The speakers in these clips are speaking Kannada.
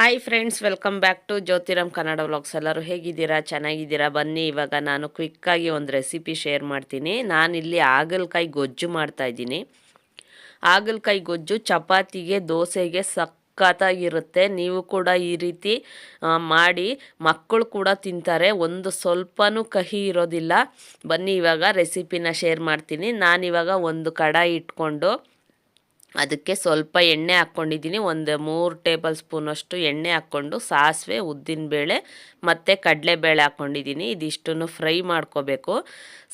Hi friends welcome back to Jyothiram Kannada vlogs ಎಲ್ಲರೂ ಹೇಗಿದ್ದೀರಾ? ಚೆನ್ನಾಗಿದ್ದೀರಾ? ಬನ್ನಿ, ಇವಾಗ ನಾನು ಕ್ವಿಕ್ಕಾಗಿ ಒಂದು ರೆಸಿಪಿ ಶೇರ್ ಮಾಡ್ತೀನಿ. ನಾನಿಲ್ಲಿ ಹಾಗಲಕಾಯಿ ಗೊಜ್ಜು ಮಾಡ್ತಾಯಿದ್ದೀನಿ ಹಾಗಲಕಾಯಿ ಗೊಜ್ಜು ಚಪಾತಿಗೆ, ದೋಸೆಗೆ ಸಖತ್ತಾಗಿರುತ್ತೆ. ನೀವು ಕೂಡ ಈ ರೀತಿ ಮಾಡಿ ಮಕ್ಕಳು ಕೂಡ ತಿಂತಾರೆ. ಒಂದು ಸ್ವಲ್ಪನೂ ಕಹಿ ಇರೋದಿಲ್ಲ. ಬನ್ನಿ, ಇವಾಗ ರೆಸಿಪಿನ ಶೇರ್ ಮಾಡ್ತೀನಿ. ನಾನಿವಾಗ ಒಂದು ಕಡಾಯಿ ಇಟ್ಕೊಂಡು ಅದಕ್ಕೆ ಸ್ವಲ್ಪ ಎಣ್ಣೆ ಹಾಕ್ಕೊಂಡಿದ್ದೀನಿ. ಒಂದು ಮೂರು ಟೇಬಲ್ ಸ್ಪೂನಷ್ಟು ಎಣ್ಣೆ ಹಾಕ್ಕೊಂಡು ಸಾಸಿವೆ ಉದ್ದಿನಬೇಳೆ ಮತ್ತು ಕಡಲೆಬೇಳೆ ಹಾಕ್ಕೊಂಡಿದ್ದೀನಿ. ಇದಿಷ್ಟನ್ನು ಫ್ರೈ ಮಾಡ್ಕೋಬೇಕು.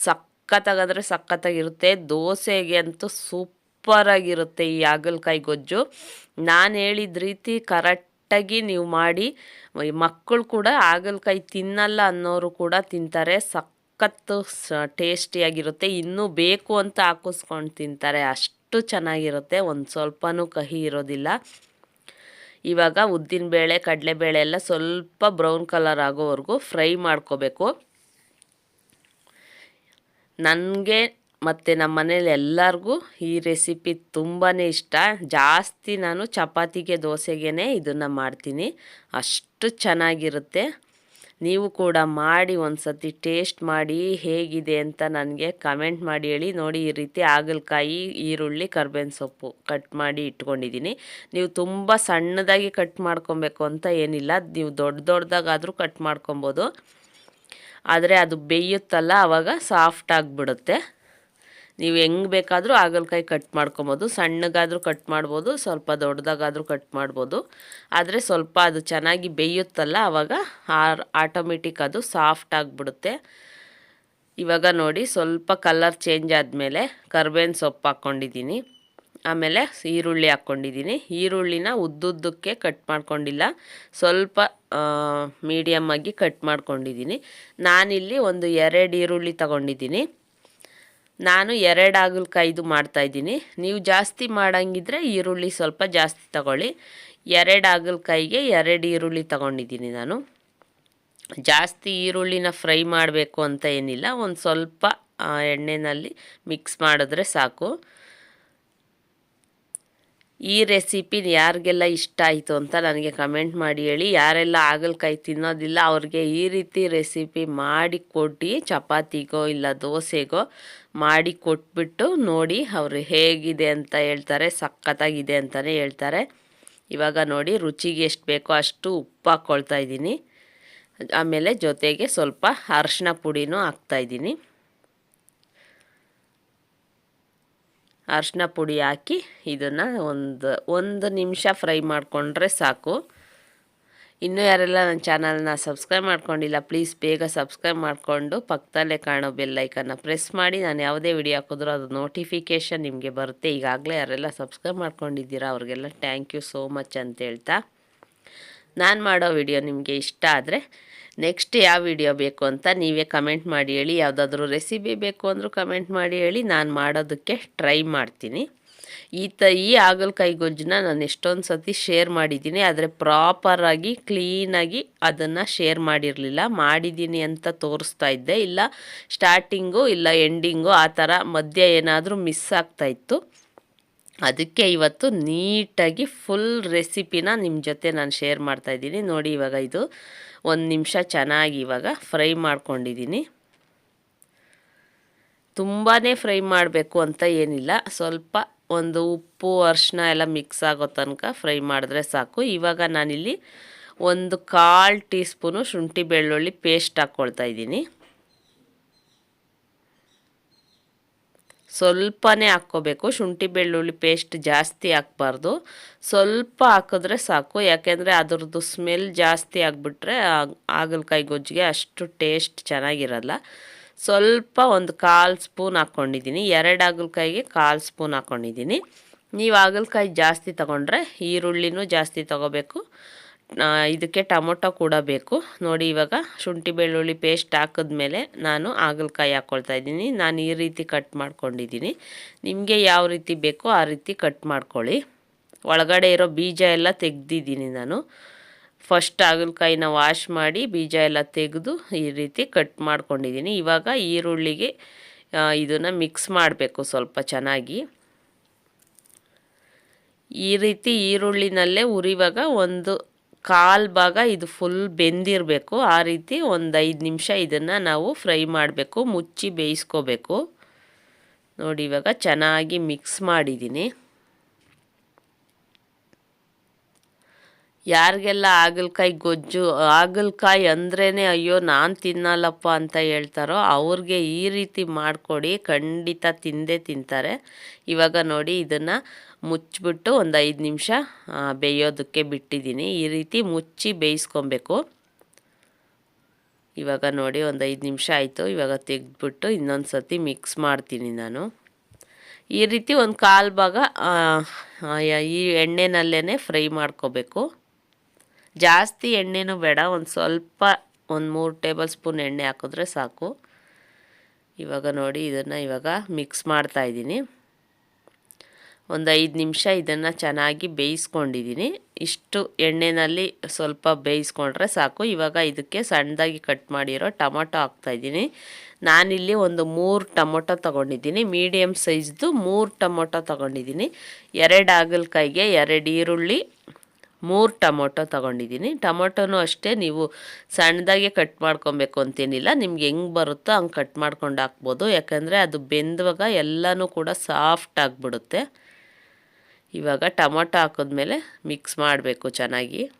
ಸಖತ್ತಾಗಂದರೆ ಸಖತ್ತಾಗಿರುತ್ತೆ. ದೋಸೆಗೆ ಅಂತೂ ಸೂಪರಾಗಿರುತ್ತೆ ಈ ಹಾಗಲಕಾಯಿ ಗೊಜ್ಜು. ನಾನು ಹೇಳಿದ ರೀತಿ ಕರೆಕ್ಟಾಗಿ ನೀವು ಮಾಡಿ ಮಕ್ಕಳು ಕೂಡ ಹಾಗಲಕಾಯಿ ತಿನ್ನಲ್ಲ ಅನ್ನೋರು ಕೂಡ ತಿಂತಾರೆ. ಸಖತ್ತು ಟೇಸ್ಟಿಯಾಗಿರುತ್ತೆ. ಇನ್ನೂ ಬೇಕು ಅಂತ ಹಾಕಿಸ್ಕೊಂಡು ತಿಂತಾರೆ ಅಷ್ಟು. ಚೆನ್ನಾಗಿರುತ್ತೆ, ಒಂದು ಸ್ವಲ್ಪನೂ ಕಹಿ ಇರೋದಿಲ್ಲ. ಇವಾಗ ಉದ್ದಿನಬೇಳೆ ಕಡಲೆಬೇಳೆ ಎಲ್ಲ ಸ್ವಲ್ಪ ಬ್ರೌನ್ ಕಲರ್ ಆಗೋವರೆಗೂ ಫ್ರೈ ಮಾಡ್ಕೋಬೇಕು. ನನಗೆ ಮತ್ತು ನಮ್ಮ ಮನೇಲಿ ಎಲ್ಲರಿಗೂ ಈ ರೆಸಿಪಿ ತುಂಬಾ ಇಷ್ಟ. ಜಾಸ್ತಿ ನಾನು ಚಪಾತಿಗೆ ದೋಸೆಗೆ ಇದನ್ನು ಮಾಡ್ತೀನಿ. ಅಷ್ಟು ಚೆನ್ನಾಗಿರುತ್ತೆ. ನೀವು ಕೂಡ ಮಾಡಿ ಒಂದು ಸತಿ ಟೇಸ್ಟ್ ಮಾಡಿ ಹೇಗಿದೆ ಅಂತ ನನಗೆ ಕಮೆಂಟ್ ಮಾಡಿ ಹೇಳಿ. ನೋಡಿ, ಈ ರೀತಿ ಹಾಗಲಕಾಯಿ, ಈರುಳ್ಳಿ, ಕರ್ಬೇವಿನ ಸೊಪ್ಪು ಕಟ್ ಮಾಡಿ ಇಟ್ಕೊಂಡಿದ್ದೀನಿ. ನೀವು ತುಂಬ ಸಣ್ಣದಾಗಿ ಕಟ್ ಮಾಡ್ಕೊಬೇಕು ಅಂತ ಏನಿಲ್ಲ. ನೀವು ದೊಡ್ಡ ದೊಡ್ಡದಾಗಾದರೂ ಕಟ್ ಮಾಡ್ಕೊಬೋದು. ಆದರೆ ಅದು ಬೇಯುತ್ತಲ್ಲ ಆವಾಗ ಸಾಫ್ಟ್ ಆಗಿಬಿಡುತ್ತೆ. ನೀವು ಹೆಂಗೆ ಬೇಕಾದರೂ ಹಾಗಲಕಾಯಿ ಕಟ್ ಮಾಡ್ಕೊಬೋದು. ಸಣ್ಣಗಾದರೂ ಕಟ್ ಮಾಡ್ಬೋದು, ಸ್ವಲ್ಪ ದೊಡ್ಡದಾಗಾದರೂ ಕಟ್ ಮಾಡ್ಬೋದು. ಆದರೆ ಸ್ವಲ್ಪ ಅದು ಚೆನ್ನಾಗಿ ಬೇಯುತ್ತಲ್ಲ ಆವಾಗ ಆಟೋಮೆಟಿಕ್ ಅದು ಸಾಫ್ಟ್ ಆಗಿಬಿಡುತ್ತೆ. ಇವಾಗ ನೋಡಿ, ಸ್ವಲ್ಪ ಕಲರ್ ಚೇಂಜ್ ಆದಮೇಲೆ ಕರ್ಬೇವಿನ ಸೊಪ್ಪು ಹಾಕ್ಕೊಂಡಿದ್ದೀನಿ. ಆಮೇಲೆ ಈರುಳ್ಳಿ ಹಾಕ್ಕೊಂಡಿದ್ದೀನಿ. ಈರುಳ್ಳಿನ ಉದ್ದುದ್ದಕ್ಕೆ ಕಟ್ ಮಾಡ್ಕೊಂಡಿಲ್ಲ. ಸ್ವಲ್ಪ ಮೀಡಿಯಮ್ ಆಗಿ ಕಟ್ ಮಾಡ್ಕೊಂಡಿದ್ದೀನಿ. ನಾನಿಲ್ಲಿ ಒಂದು ಎರಡು ಈರುಳ್ಳಿ ತಗೊಂಡಿದ್ದೀನಿ. ನಾನು ಎರಡು ಹಾಗಲಕಾಯ್ದು ಮಾಡ್ತಾಯಿದ್ದೀನಿ ನೀವು ಜಾಸ್ತಿ ಮಾಡಂಗಿದ್ರೆ ಈರುಳ್ಳಿ ಸ್ವಲ್ಪ ಜಾಸ್ತಿ ತಗೊಳ್ಳಿ. ಎರಡು ಹಾಗಲಕಾಯಿಗೆ ಎರಡು ಈರುಳ್ಳಿ ತಗೊಂಡಿದ್ದೀನಿ ನಾನು. ಜಾಸ್ತಿ ಈರುಳ್ಳಿನ ಫ್ರೈ ಮಾಡಬೇಕು ಅಂತ ಏನಿಲ್ಲ. ಒಂದು ಸ್ವಲ್ಪ ಎಣ್ಣೆಯಲ್ಲಿ ಮಿಕ್ಸ್ ಮಾಡಿದ್ರೆ ಸಾಕು. ಈ ರೆಸಿಪಿ ಯಾರಿಗೆಲ್ಲ ಇಷ್ಟ ಆಯಿತು ಅಂತ ನನಗೆ ಕಮೆಂಟ್ ಮಾಡಿ ಹೇಳಿ. ಯಾರೆಲ್ಲ ಹಾಗಲಕಾಯಿ ತಿನ್ನೋದಿಲ್ಲ, ಅವ್ರಿಗೆ ಈ ರೀತಿ ರೆಸಿಪಿ ಮಾಡಿ ಕೊಟ್ಟು ಚಪಾತಿಗೋ ಇಲ್ಲ ದೋಸೆಗೋ ಮಾಡಿ ಕೊಟ್ಬಿಟ್ಟು ನೋಡಿ ಅವರು ಹೇಗಿದೆ ಅಂತ ಹೇಳ್ತಾರೆ ಸಖತ್ತಾಗಿದೆ ಅಂತಲೇ ಹೇಳ್ತಾರೆ. ಇವಾಗ ನೋಡಿ ರುಚಿಗೆ ಎಷ್ಟು ಬೇಕೋ ಅಷ್ಟು ಉಪ್ಪು ಹಾಕ್ಕೊಳ್ತಾ ಇದ್ದೀನಿ. ಆಮೇಲೆ ಜೊತೆಗೆ ಸ್ವಲ್ಪ ಅರಶಿನ ಪುಡಿನೂ ಹಾಕ್ತಾಯಿದ್ದೀನಿ ಅರಿಶಿನ ಪುಡಿ ಹಾಕಿ ಇದನ್ನು ಒಂದು ಒಂದು ನಿಮಿಷ ಫ್ರೈ ಮಾಡಿಕೊಂಡ್ರೆ ಸಾಕು. ಇನ್ನೂ ಯಾರೆಲ್ಲ ನನ್ನ ಚಾನಲ್ನ ಸಬ್ಸ್ಕ್ರೈಬ್ ಮಾಡ್ಕೊಂಡಿಲ್ಲ, ಪ್ಲೀಸ್ ಬೇಗ ಸಬ್ಸ್ಕ್ರೈಬ್ ಮಾಡಿಕೊಂಡು ಪಕ್ಕದಲ್ಲೇ ಕಾಣೋ ಬೆಲ್ಲೈಕನ್ನು ಪ್ರೆಸ್ ಮಾಡಿ. ನಾನು ಯಾವುದೇ ವಿಡಿಯೋ ಹಾಕಿದ್ರೂ ಅದು ನೋಟಿಫಿಕೇಷನ್ ನಿಮಗೆ ಬರುತ್ತೆ. ಈಗಾಗಲೇ ಯಾರೆಲ್ಲ ಸಬ್ಸ್ಕ್ರೈಬ್ ಮಾಡ್ಕೊಂಡಿದ್ದೀರಾ, ಅವ್ರಿಗೆಲ್ಲ ಥ್ಯಾಂಕ್ ಯು ಸೋ ಮಚ್ ಅಂತ ಹೇಳ್ತಾ. ನಾನು ಮಾಡೋ ವಿಡಿಯೋ ನಿಮಗೆ ಇಷ್ಟ ಆದರೆ ನೆಕ್ಸ್ಟ್ ಯಾವ ವಿಡಿಯೋ ಬೇಕು ಅಂತ ನೀವೇ ಕಮೆಂಟ್ ಮಾಡಿ ಹೇಳಿ. ಯಾವುದಾದ್ರೂ ರೆಸಿಪಿ ಬೇಕು ಅಂದರೂ ಕಮೆಂಟ್ ಮಾಡಿ ಹೇಳಿ. ನಾನು ಮಾಡೋದಕ್ಕೆ ಟ್ರೈ ಮಾಡ್ತೀನಿ. ಈ ತ, ಈ ಹಾಗಲಕಾಯಿ ಗೊಜ್ಜನ್ನ ನಾನು ಎಷ್ಟೊಂದು ಸತಿ ಶೇರ್ ಮಾಡಿದ್ದೀನಿ. ಆದರೆ ಪ್ರಾಪರಾಗಿ ಕ್ಲೀನಾಗಿ ಅದನ್ನು ಶೇರ್ ಮಾಡಿರಲಿಲ್ಲ. ಮಾಡಿದ್ದೀನಿ ಅಂತ ತೋರಿಸ್ತಾ ಇದ್ದೆ. ಇಲ್ಲ ಸ್ಟಾರ್ಟಿಂಗು ಇಲ್ಲ ಎಂಡಿಂಗು ಆ ಥರ ಮಧ್ಯೆ ಏನಾದರೂ ಮಿಸ್ ಆಗ್ತಾಯಿತ್ತು ಅದಕ್ಕೆ ಇವತ್ತು ನೀಟಾಗಿ ಫುಲ್ ರೆಸಿಪಿನ ನಿಮ್ಮ ಜೊತೆ ನಾನು ಶೇರ್ ಮಾಡ್ತಾಯಿದ್ದೀನಿ ನೋಡಿ ಇವಾಗ ಇದು. ಒಂದು ನಿಮಿಷ ಚೆನ್ನಾಗಿ ಇವಾಗ ಫ್ರೈ ಮಾಡ್ಕೊಂಡಿದ್ದೀನಿ. ತುಂಬಾ ಫ್ರೈ ಮಾಡಬೇಕು ಅಂತ ಏನಿಲ್ಲ. ಸ್ವಲ್ಪ ಒಂದು ಉಪ್ಪು ಅರಿಶಿನ ಎಲ್ಲ ಮಿಕ್ಸ್ ಆಗೋ ತನಕ ಫ್ರೈ ಮಾಡಿದ್ರೆ ಸಾಕು. ಇವಾಗ ನಾನಿಲ್ಲಿ ಒಂದು ಕಾಲು ಟೀ ಸ್ಪೂನು ಶುಂಠಿ ಬೆಳ್ಳುಳ್ಳಿ ಪೇಸ್ಟ್ ಹಾಕ್ಕೊಳ್ತಾ ಇದ್ದೀನಿ. ಸ್ವಲ್ಪನೇ ಹಾಕ್ಕೋಬೇಕು. ಶುಂಠಿ, ಬೆಳ್ಳುಳ್ಳಿ ಪೇಸ್ಟ್ ಜಾಸ್ತಿ ಹಾಕ್ಬಾರ್ದು. ಸ್ವಲ್ಪ ಹಾಕಿದ್ರೆ ಸಾಕು. ಯಾಕೆಂದರೆ ಅದ್ರದ್ದು ಸ್ಮೆಲ್ ಜಾಸ್ತಿ ಆಗಿಬಿಟ್ರೆ ಹಾಗಲಕಾಯಿ ಗೊಜ್ಜಿಗೆ ಅಷ್ಟು ಟೇಸ್ಟ್ ಚೆನ್ನಾಗಿರಲ್ಲ. ಸ್ವಲ್ಪ ಒಂದು ಕಾಲು ಸ್ಪೂನ್ ಹಾಕ್ಕೊಂಡಿದ್ದೀನಿ. ಎರಡು ಹಾಗಲಕಾಯಿಗೆ ಕಾಲು ಸ್ಪೂನ್ ಹಾಕ್ಕೊಂಡಿದ್ದೀನಿ. ನೀವು ಹಾಗಲಕಾಯಿ ಜಾಸ್ತಿ ತೊಗೊಂಡ್ರೆ ಈರುಳ್ಳಿನೂ ಜಾಸ್ತಿ ತೊಗೋಬೇಕು. ಇದಕ್ಕೆ ಟೊಮೊಟೊ ಕೂಡ ಬೇಕು. ನೋಡಿ ಇವಾಗ ಶುಂಠಿ ಬೆಳ್ಳುಳ್ಳಿ ಪೇಸ್ಟ್ ಹಾಕಿದ್ಮೇಲೆ ನಾನು ಹಾಗಲಕಾಯಿ ಹಾಕ್ಕೊಳ್ತಾ ಇದ್ದೀನಿ. ನಾನು ಈ ರೀತಿ ಕಟ್ ಮಾಡ್ಕೊಂಡಿದ್ದೀನಿ. ನಿಮಗೆ ಯಾವ ರೀತಿ ಬೇಕೋ ಆ ರೀತಿ ಕಟ್ ಮಾಡ್ಕೊಳ್ಳಿ. ಒಳಗಡೆ ಇರೋ ಬೀಜ ಎಲ್ಲ ತೆಗ್ದಿದ್ದೀನಿ ನಾನು. ಫಸ್ಟ್ ಹಾಗಲಕಾಯಿನ ವಾಶ್ ಮಾಡಿ ಬೀಜ ಎಲ್ಲ ತೆಗೆದು ಈ ರೀತಿ ಕಟ್ ಮಾಡ್ಕೊಂಡಿದ್ದೀನಿ. ಇವಾಗ ಈರುಳ್ಳಿಗೆ ಇದನ್ನು ಮಿಕ್ಸ್ ಮಾಡಬೇಕು ಸ್ವಲ್ಪ ಚೆನ್ನಾಗಿ. ಈ ರೀತಿ ಈರುಳ್ಳಿನಲ್ಲೇ ಉರಿವಾಗ ಒಂದು ಕಾಲು ಭಾಗ ಇದು ಫುಲ್ ಬೆಂದಿರಬೇಕು. ಆ ರೀತಿ ಒಂದು ಐದು ನಿಮಿಷ ಇದನ್ನು ನಾವು ಫ್ರೈ ಮಾಡಬೇಕು, ಮುಚ್ಚಿ ಬೇಯಿಸ್ಕೋಬೇಕು. ನೋಡಿ ಇವಾಗ ಚೆನ್ನಾಗಿ ಮಿಕ್ಸ್ ಮಾಡಿದ್ದೀನಿ ಯಾರಿಗೆಲ್ಲ ಹಾಗಲಕಾಯಿ ಗೊಜ್ಜು, ಹಾಗಲಕಾಯಿ ಅಂದ್ರೇ ಅಯ್ಯೋ ನಾನು ತಿನ್ನಲ್ಲಪ್ಪ ಅಂತ ಹೇಳ್ತಾರೋ ಅವ್ರಿಗೆ ಈ ರೀತಿ ಮಾಡಿಕೊಡಿ, ಖಂಡಿತ ತಿಂದೇ ತಿಂತಾರೆ. ಇವಾಗ ನೋಡಿ ಇದನ್ನು ಮುಚ್ಚಿಬಿಟ್ಟು ಒಂದು ಐದು ನಿಮಿಷ ಬೇಯೋದಕ್ಕೆ ಬಿಟ್ಟಿದ್ದೀನಿ. ಈ ರೀತಿ ಮುಚ್ಚಿ ಬೇಯಿಸ್ಕೊಬೇಕು. ಇವಾಗ ನೋಡಿ ಒಂದು ಐದು ನಿಮಿಷ ಆಯಿತು. ಇವಾಗ ತೆಗೆದ್ಬಿಟ್ಟು ಇನ್ನೊಂದು ಸರ್ತಿ ಮಿಕ್ಸ್ ಮಾಡ್ತೀನಿ ನಾನು. ಈ ರೀತಿ ಒಂದು ಕಾಲು ಭಾಗ ಈ ಎಣ್ಣೆನಲ್ಲೇ ಫ್ರೈ ಮಾಡ್ಕೋಬೇಕು. ಜಾಸ್ತಿ ಎಣ್ಣೆನೂ ಬೇಡ, ಒಂದು ಸ್ವಲ್ಪ, ಒಂದು ಮೂರು ಟೇಬಲ್ ಸ್ಪೂನ್ ಎಣ್ಣೆ ಹಾಕಿದ್ರೆ ಸಾಕು. ಇವಾಗ ನೋಡಿ, ಇದನ್ನು ಇವಾಗ ಮಿಕ್ಸ್ ಮಾಡ್ತಾ ಇದ್ದೀನಿ. ಒಂದು ಐದು ನಿಮಿಷ ಇದನ್ನು ಚೆನ್ನಾಗಿ ಬೇಯಿಸ್ಕೊಂಡಿದ್ದೀನಿ. ಇಷ್ಟು ಎಣ್ಣೆಯಲ್ಲಿ ಸ್ವಲ್ಪ ಬೇಯಿಸ್ಕೊಂಡ್ರೆ ಸಾಕು. ಇವಾಗ ಇದಕ್ಕೆ ಸಣ್ಣದಾಗಿ ಕಟ್ ಮಾಡಿರೋ ಟೊಮೊಟೊ ಹಾಕ್ತಾಯಿದ್ದೀನಿ ನಾನಿಲ್ಲಿ ಒಂದು ಮೂರು ಟೊಮೊಟೊ ತೊಗೊಂಡಿದ್ದೀನಿ. ಮೀಡಿಯಮ್ ಸೈಜ್ದು ಮೂರು ಟೊಮೊಟೊ ತೊಗೊಂಡಿದ್ದೀನಿ. ಎರಡು ಹಾಗಲಕಾಯಿಗೆ ಎರಡು ಈರುಳ್ಳಿ ಮೂರು ಟೊಮೊಟೊ ತೊಗೊಂಡಿದ್ದೀನಿ. ಟೊಮೊಟೊನೂ ಅಷ್ಟೇ, ನೀವು ಸಣ್ಣದಾಗೆ ಕಟ್ ಮಾಡ್ಕೊಬೇಕು ಅಂತೇನಿಲ್ಲ. ನಿಮ್ಗೆ ಹೆಂಗೆ ಬರುತ್ತೋ ಹಂಗೆ ಕಟ್ ಮಾಡ್ಕೊಂಡು ಹಾಕ್ಬೋದು. ಯಾಕಂದರೆ ಅದು ಬೆಂದವಾಗ ಎಲ್ಲನೂ ಕೂಡ ಸಾಫ್ಟ್ ಆಗಿಬಿಡುತ್ತೆ. ಇವಾಗ ಟೊಮೊಟೊ ಹಾಕಿದ್ಮೇಲೆ ಮಿಕ್ಸ್ ಮಾಡಬೇಕು ಚೆನ್ನಾಗಿ.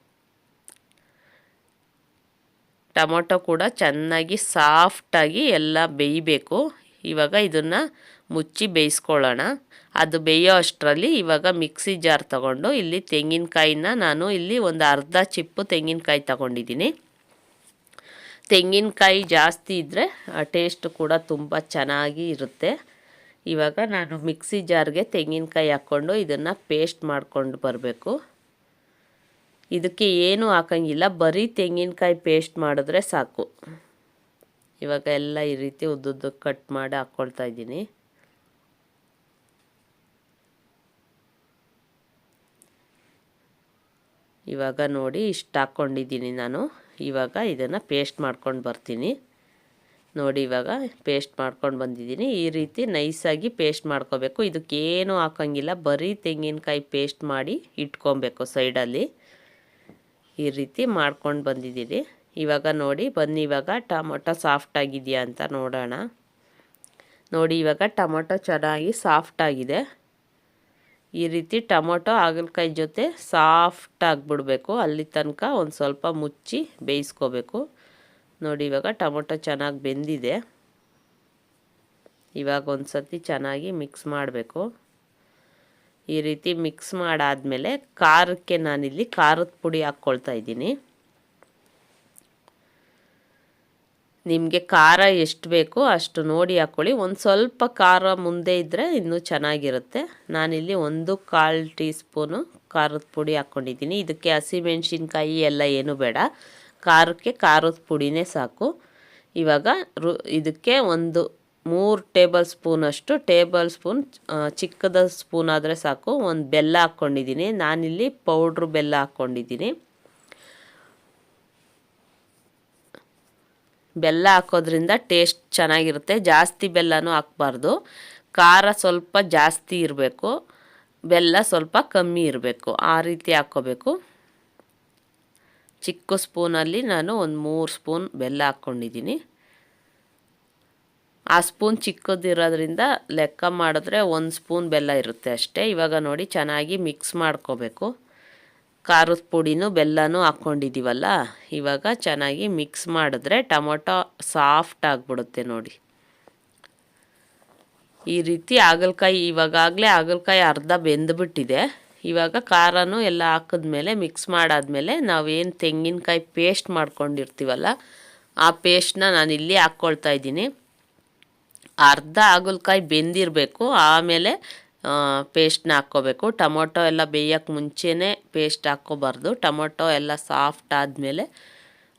ಟೊಮೊಟೊ ಕೂಡ ಚೆನ್ನಾಗಿ ಸಾಫ್ಟಾಗಿ ಎಲ್ಲ ಬೇಯಬೇಕು. ಇವಾಗ ಇದನ್ನು ಮುಚ್ಚಿ ಬೇಯಿಸ್ಕೊಳ್ಳೋಣ. ಅದು ಬೇಯೋ ಅಷ್ಟರಲ್ಲಿ ಇವಾಗ ಮಿಕ್ಸಿ ಜಾರ್ ತಗೊಂಡು ಇಲ್ಲಿ ತೆಂಗಿನಕಾಯಿನ ನಾನು ಇಲ್ಲಿ ಒಂದು ಅರ್ಧ ಚಿಪ್ಪು ತೆಂಗಿನಕಾಯಿ ತಗೊಂಡಿದ್ದೀನಿ. ತೆಂಗಿನಕಾಯಿ ಜಾಸ್ತಿ ಇದ್ದರೆ ಟೇಸ್ಟ್ ಕೂಡ ತುಂಬ ಚೆನ್ನಾಗಿ ಇರುತ್ತೆ. ಇವಾಗ ನಾನು ಮಿಕ್ಸಿ ಜಾರ್ಗೆ ತೆಂಗಿನಕಾಯಿ ಹಾಕ್ಕೊಂಡು ಇದನ್ನು ಪೇಸ್ಟ್ ಮಾಡ್ಕೊಂಡು ಬರಬೇಕು. ಇದಕ್ಕೆ ಏನೂ ಹಾಕಂಗಿಲ್ಲ, ಬರೀ ತೆಂಗಿನಕಾಯಿ ಪೇಸ್ಟ್ ಮಾಡಿದ್ರೆ ಸಾಕು. ಇವಾಗ ಎಲ್ಲ ಈ ರೀತಿ ಉದ್ದುದ್ದಕ್ಕೆ ಕಟ್ ಮಾಡಿ ಹಾಕ್ಕೊಳ್ತಾ ಇದ್ದೀನಿ. ಇವಾಗ ನೋಡಿ ಇಷ್ಟು ಹಾಕ್ಕೊಂಡಿದ್ದೀನಿ ನಾನು. ಇವಾಗ ಇದನ್ನು ಪೇಸ್ಟ್ ಮಾಡ್ಕೊಂಡು ಬರ್ತೀನಿ. ನೋಡಿ ಇವಾಗ ಪೇಸ್ಟ್ ಮಾಡ್ಕೊಂಡು ಬಂದಿದ್ದೀನಿ. ಈ ರೀತಿ ನೈಸಾಗಿ ಪೇಸ್ಟ್ ಮಾಡ್ಕೋಬೇಕು. ಇದಕ್ಕೇನು ಹಾಕೋಂಗಿಲ್ಲ. ಬರೀ ತೆಂಗಿನಕಾಯಿ ಪೇಸ್ಟ್ ಮಾಡಿ ಇಟ್ಕೊಬೇಕು ಸೈಡಲ್ಲಿ ಈ ರೀತಿ ಮಾಡ್ಕೊಂಡು ಬಂದಿದ್ದೀನಿ. ಇವಾಗ ನೋಡಿ, ಬನ್ನಿ ಇವಾಗ ಟೊಮೊಟೊ ಸಾಫ್ಟ್ ಆಗಿದೆಯಾ ಅಂತ ನೋಡೋಣ. ನೋಡಿ ಇವಾಗ ಟೊಮೊಟೊ ಚೆನ್ನಾಗಿ ಸಾಫ್ಟ್ ಆಗಿದೆ. ಈ ರೀತಿ ಟೊಮೊಟೊ, ಹಾಗಲಕಾಯಿ ಜೊತೆ ಸಾಫ್ಟ್ ಆಗಿಬಿಡ್ಬೇಕು. ಅಲ್ಲಿ ತನಕ ಒಂದು ಸ್ವಲ್ಪ ಮುಚ್ಚಿ ಬೇಯಿಸ್ಕೋಬೇಕು. ನೋಡಿ, ಇವಾಗ ಟೊಮೊಟೊ ಚೆನ್ನಾಗಿ ಬೆಂದಿದೆ. ಇವಾಗ ಒಂದು ಸರ್ತಿ ಚೆನ್ನಾಗಿ ಮಿಕ್ಸ್ ಮಾಡಬೇಕು. ಈ ರೀತಿ ಮಿಕ್ಸ್ ಮಾಡಾದಮೇಲೆ ಖಾರಕ್ಕೆ ನಾನಿಲ್ಲಿ ಖಾರದ ಪುಡಿ ಹಾಕ್ಕೊಳ್ತಾ ಇದ್ದೀನಿ. ನಿಮಗೆ ಖಾರ ಎಷ್ಟು ಬೇಕೋ ಅಷ್ಟು ನೋಡಿ ಹಾಕ್ಕೊಳ್ಳಿ ಒಂದು ಸ್ವಲ್ಪ ಖಾರ ಮುಂದೆ ಇದ್ದರೆ ಇನ್ನೂ ಚೆನ್ನಾಗಿರುತ್ತೆ. ನಾನಿಲ್ಲಿ ಒಂದು ಕಾಲು ಟೀ ಸ್ಪೂನು ಖಾರದ ಪುಡಿ ಹಾಕ್ಕೊಂಡಿದ್ದೀನಿ ಇದಕ್ಕೆ ಹಸಿಮೆಣ್ಸಿನ್ಕಾಯಿ ಎಲ್ಲ ಏನು ಬೇಡ. ಖಾರಕ್ಕೆ ಖಾರದ ಪುಡಿನೇ ಸಾಕು. ಇವಾಗ ರು, ಇದಕ್ಕೆ ಒಂದು ಮೂರು ಟೇಬಲ್ ಸ್ಪೂನಷ್ಟು ಟೇಬಲ್ ಸ್ಪೂನ್ ಚಿಕ್ಕದ ಸ್ಪೂನ್ ಆದರೆ ಸಾಕು. ಒಂದು ಬೆಲ್ಲ ಹಾಕ್ಕೊಂಡಿದ್ದೀನಿ ನಾನಿಲ್ಲಿ ಪೌಡ್ರು ಬೆಲ್ಲ ಹಾಕ್ಕೊಂಡಿದ್ದೀನಿ ಬೆಲ್ಲ ಹಾಕೋದ್ರಿಂದ ಟೇಸ್ಟ್ ಚೆನ್ನಾಗಿರುತ್ತೆ. ಜಾಸ್ತಿ ಬೆಲ್ಲನೂ ಹಾಕ್ಬಾರ್ದು. ಖಾರ ಸ್ವಲ್ಪ ಜಾಸ್ತಿ ಇರಬೇಕು. ಬೆಲ್ಲ ಸ್ವಲ್ಪ ಕಮ್ಮಿ ಇರಬೇಕು. ಆ ರೀತಿ ಹಾಕ್ಕೋಬೇಕು ಚಿಕ್ಕ ಸ್ಪೂನಲ್ಲಿ ನಾನು ಒಂದು ಮೂರು ಸ್ಪೂನ್ ಬೆಲ್ಲ ಹಾಕ್ಕೊಂಡಿದ್ದೀನಿ ಆ ಸ್ಪೂನ್ ಚಿಕ್ಕದಿರೋದ್ರಿಂದ ಲೆಕ್ಕ ಮಾಡಿದ್ರೆ ಒಂದು ಸ್ಪೂನ್ ಬೆಲ್ಲ ಇರುತ್ತೆ ಅಷ್ಟೇ. ಇವಾಗ ನೋಡಿ ಚೆನ್ನಾಗಿ ಮಿಕ್ಸ್ ಮಾಡ್ಕೋಬೇಕು. ಖಾರದ ಪುಡಿನೂ ಬೆಲ್ಲನೂ ಹಾಕ್ಕೊಂಡಿದ್ದೀವಲ್ಲ ಇವಾಗ ಚೆನ್ನಾಗಿ ಮಿಕ್ಸ್ ಮಾಡಿದ್ರೆ ಟೊಮೊಟೊ ಸಾಫ್ಟ್ ಆಗಿಬಿಡುತ್ತೆ ನೋಡಿ. ಈ ರೀತಿ ಹಾಗಲಕಾಯಿ ಇವಾಗಲೇ ಹಾಗಲಕಾಯಿ ಅರ್ಧ ಬೆಂದುಬಿಟ್ಟಿದೆ. ಇವಾಗ ಖಾರನೂ ಎಲ್ಲ ಹಾಕಿದ್ಮೇಲೆ ಮಿಕ್ಸ್ ಮಾಡಾದ್ಮೇಲೆ ನಾವೇನು ತೆಂಗಿನಕಾಯಿ ಪೇಸ್ಟ್ ಮಾಡ್ಕೊಂಡಿರ್ತೀವಲ್ಲ, ಆ ಪೇಸ್ಟ್ನ ನಾನು ಇಲ್ಲಿ ಹಾಕ್ಕೊಳ್ತಾ ಇದ್ದೀನಿ. ಅರ್ಧ ಹಾಗಲಕಾಯಿ ಬೆಂದಿರಬೇಕು, ಆಮೇಲೆ ಪೇಸ್ಟ್ನ ಹಾಕ್ಕೋಬೇಕು. ಟೊಮೊಟೊ ಎಲ್ಲ ಬೇಯೋಕ್ಕೆ ಮುಂಚೆನೇ ಪೇಸ್ಟ್ ಹಾಕ್ಕೋಬಾರ್ದು. ಟೊಮೊಟೊ ಎಲ್ಲ ಸಾಫ್ಟ್ ಆದಮೇಲೆ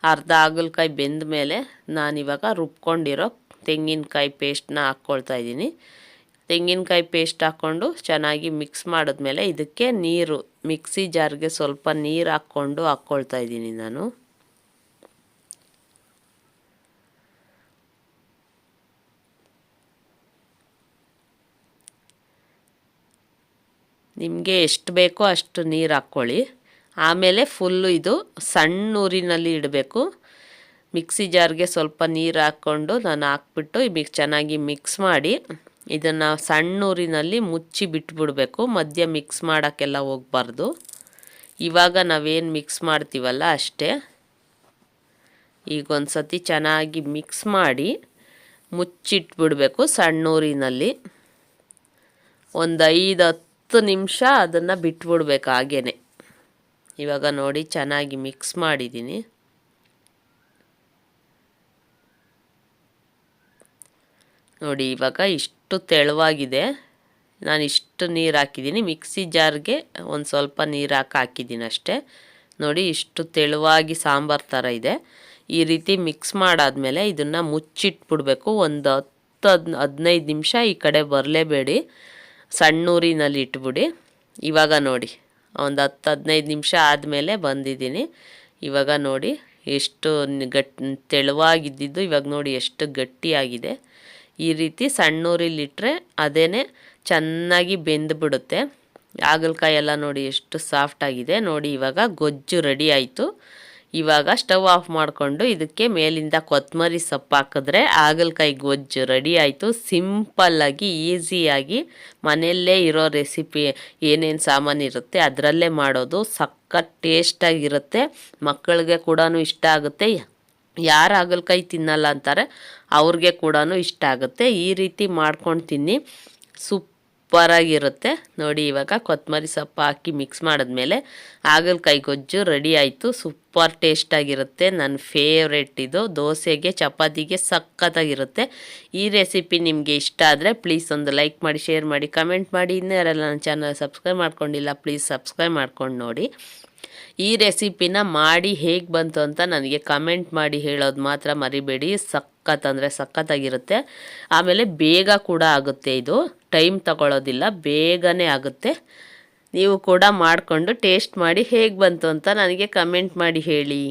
ಅರ್ಧ ಹಾಗಲಕಾಯಿ ಬೆಂದ ಮೇಲೆ ನಾನಿವಾಗ ರುಬ್ಕೊಂಡಿರೋ ತೆಂಗಿನಕಾಯಿ ಪೇಸ್ಟ್ನ ಹಾಕ್ಕೊಳ್ತಾ ಇದ್ದೀನಿ. ತೆಂಗಿನಕಾಯಿ ಪೇಸ್ಟ್ ಹಾಕ್ಕೊಂಡು ಚೆನ್ನಾಗಿ ಮಿಕ್ಸ್ ಮಾಡಿದ್ಮೇಲೆ ಇದಕ್ಕೆ ನೀರು ಮಿಕ್ಸಿ ಜಾರ್ಗೆ ಸ್ವಲ್ಪ ನೀರು ಹಾಕ್ಕೊಂಡು ಹಾಕ್ಕೊಳ್ತಾ ಇದ್ದೀನಿ ನಾನು. ನಿಮಗೆ ಎಷ್ಟು ಬೇಕೋ ಅಷ್ಟು ನೀರು ಹಾಕ್ಕೊಳ್ಳಿ. ಆಮೇಲೆ ಫುಲ್ಲು ಇದು ಸಣ್ಣ ಊರಿನಲ್ಲಿ ಇಡಬೇಕು. ಮಿಕ್ಸಿ ಜಾರ್ಗೆ ಸ್ವಲ್ಪ ನೀರು ಹಾಕ್ಕೊಂಡು ನಾನು ಹಾಕ್ಬಿಟ್ಟು ಮಿಕ್ ಚೆನ್ನಾಗಿ ಮಿಕ್ಸ್ ಮಾಡಿ ಇದನ್ನು ಸಣ್ಣ ಊರಿನಲ್ಲಿ ಮುಚ್ಚಿ ಬಿಟ್ಬಿಡಬೇಕು. ಮಧ್ಯ ಮಿಕ್ಸ್ ಮಾಡೋಕ್ಕೆಲ್ಲ ಹೋಗ್ಬಾರ್ದು. ಇವಾಗ ನಾವೇನು ಮಿಕ್ಸ್ ಮಾಡ್ತೀವಲ್ಲ ಅಷ್ಟೇ. ಈಗ ಒಂದು ಸತಿ ಚೆನ್ನಾಗಿ ಮಿಕ್ಸ್ ಮಾಡಿ ಮುಚ್ಚಿಟ್ಬಿಡಬೇಕು ಸಣ್ಣ ಊರಿನಲ್ಲಿ ಒಂದು ಐದು ಹತ್ತು ನಿಮಿಷ ಅದನ್ನು ಬಿಟ್ಬಿಡ್ಬೇಕು ಹಾಗೇ ಇವಾಗ ನೋಡಿ ಚೆನ್ನಾಗಿ ಮಿಕ್ಸ್ ಮಾಡಿದ್ದೀನಿ. ನೋಡಿ ಇವಾಗ ಇಷ್ಟು ತೆಳುವಾಗಿದೆ. ನಾನು ಇಷ್ಟು ನೀರು ಹಾಕಿದ್ದೀನಿ. ಮಿಕ್ಸಿ ಜಾರ್ಗೆ ಒಂದು ಸ್ವಲ್ಪ ನೀರು ಹಾಕಿ ಹಾಕಿದ್ದೀನಿ ಅಷ್ಟೇ. ನೋಡಿ ಇಷ್ಟು ತೆಳುವಾಗಿ ಸಾಂಬಾರು ಥರ ಇದೆ. ಈ ರೀತಿ ಮಿಕ್ಸ್ ಮಾಡಾದಮೇಲೆ ಇದನ್ನು ಮುಚ್ಚಿಟ್ಬಿಡ್ಬೇಕು. ಒಂದು ಹತ್ತು ಹದ್ ಹದಿನೈದು ನಿಮಿಷ ಈ ಕಡೆ ಬರಲೇಬೇಡಿ. ಸಣ್ಣೂರಿನಲ್ಲಿ ಇಟ್ಬಿಡಿ. ಇವಾಗ ನೋಡಿ, ಒಂದು ಹತ್ತು ಹದಿನೈದು ನಿಮಿಷ ಆದಮೇಲೆ ಬಂದಿದ್ದೀನಿ. ಇವಾಗ ನೋಡಿ ಎಷ್ಟು ಗಟ್, ತೆಳುವಾಗಿದ್ದಿದ್ದು, ಇವಾಗ ನೋಡಿ ಎಷ್ಟು ಗಟ್ಟಿಯಾಗಿದೆ. ಈ ರೀತಿ ಸಣ್ಣೂರಿಲಿಟ್ಟರೆ ಅದೇ ಚೆನ್ನಾಗಿ ಬೆಂದುಬಿಡುತ್ತೆ ಹಾಗಲಕಾಯಿ ಎಲ್ಲ ನೋಡಿ ಎಷ್ಟು ಸಾಫ್ಟಾಗಿದೆ ನೋಡಿ ಇವಾಗ ಗೊಜ್ಜು ರೆಡಿ ಆಯಿತು. ಇವಾಗ ಸ್ಟವ್ ಆಫ್ ಮಾಡಿಕೊಂಡು ಇದಕ್ಕೆ ಮೇಲಿಂದ ಕೊತ್ತಂಬರಿ ಸೊಪ್ಪು ಹಾಕಿದ್ರೆ ಹಾಗಲಕಾಯಿ ಗೊಜ್ಜು ರೆಡಿ ಆಯಿತು. ಸಿಂಪಲ್ಲಾಗಿ ಈಸಿಯಾಗಿ ಮನೆಯಲ್ಲೇ ಇರೋ ರೆಸಿಪಿ ಏನೇನು ಸಾಮಾನು ಇರುತ್ತೆ ಅದರಲ್ಲೇ ಮಾಡೋದು. ಸಖತ್ ಟೇಸ್ಟಾಗಿರುತ್ತೆ ಮಕ್ಕಳಿಗೆ ಕೂಡ ಇಷ್ಟ ಆಗುತ್ತೆ. ಯಾರು ಹಾಗಲಕಾಯಿ ತಿನ್ನಲ್ಲ ಅಂತಾರೆ, ಅವ್ರಿಗೆ ಕೂಡ ಇಷ್ಟ ಆಗುತ್ತೆ. ಈ ರೀತಿ ಮಾಡ್ಕೊಂಡು ತಿನ್ನಿ. ಸೂಪ್ ಸೂಪರಾಗಿರುತ್ತೆ. ನೋಡಿ, ಇವಾಗ ಕೊತ್ತಂಬರಿ ಸೊಪ್ಪು ಹಾಕಿ ಮಿಕ್ಸ್ ಮಾಡಿದ್ಮೇಲೆ ಹಾಗಲಕಾಯಿ ಗೊಜ್ಜು ರೆಡಿ ಆಯಿತು. ಸೂಪರ್ ಟೇಸ್ಟಾಗಿರುತ್ತೆ. ನನ್ನ ಫೇವ್ರೆಟ್ ಇದು. ದೋಸೆಗೆ, ಚಪಾತಿಗೆ ಸಖತ್ತಾಗಿರುತ್ತೆ. ಈ ರೆಸಿಪಿ ನಿಮಗೆ ಇಷ್ಟ ಆದರೆ ಪ್ಲೀಸ್ ಒಂದು ಲೈಕ್ ಮಾಡಿ ಶೇರ್ ಮಾಡಿ ಕಮೆಂಟ್ ಮಾಡಿ. ಇನ್ನೂ ಯಾರೆಲ್ಲ ನನ್ನ ಚಾನಲ್ ಸಬ್ಸ್ಕ್ರೈಬ್ ಮಾಡ್ಕೊಂಡಿಲ್ಲ ಪ್ಲೀಸ್ ಸಬ್ಸ್ಕ್ರೈಬ್ ಮಾಡ್ಕೊಂಡು ನೋಡಿ. ಈ ರೆಸಿಪಿನ ಮಾಡಿ ಹೇಗೆ ಬಂತು ಅಂತ ನನಗೆ ಕಮೆಂಟ್ ಮಾಡಿ ಹೇಳೋದು ಮಾತ್ರ ಮರಿಬೇಡಿ. ಸಖತ್ ಅಂದರೆ ಸಖತ್ತಾಗಿರುತ್ತೆ. ಆಮೇಲೆ ಬೇಗ ಕೂಡ ಆಗುತ್ತೆ ಇದು. ಟೈಮ್ ತಗೊಳ್ಳೋದಿಲ್ಲ ಬೇಗನೆ ಆಗುತ್ತೆ. ನೀವು ಕೂಡ ಮಾಡಿಕೊಂಡು ಟೇಸ್ಟ್ ಮಾಡಿ ಹೇಗೆ ಬಂತು ಅಂತ ನನಗೆ ಕಮೆಂಟ್ ಮಾಡಿ ಹೇಳಿ.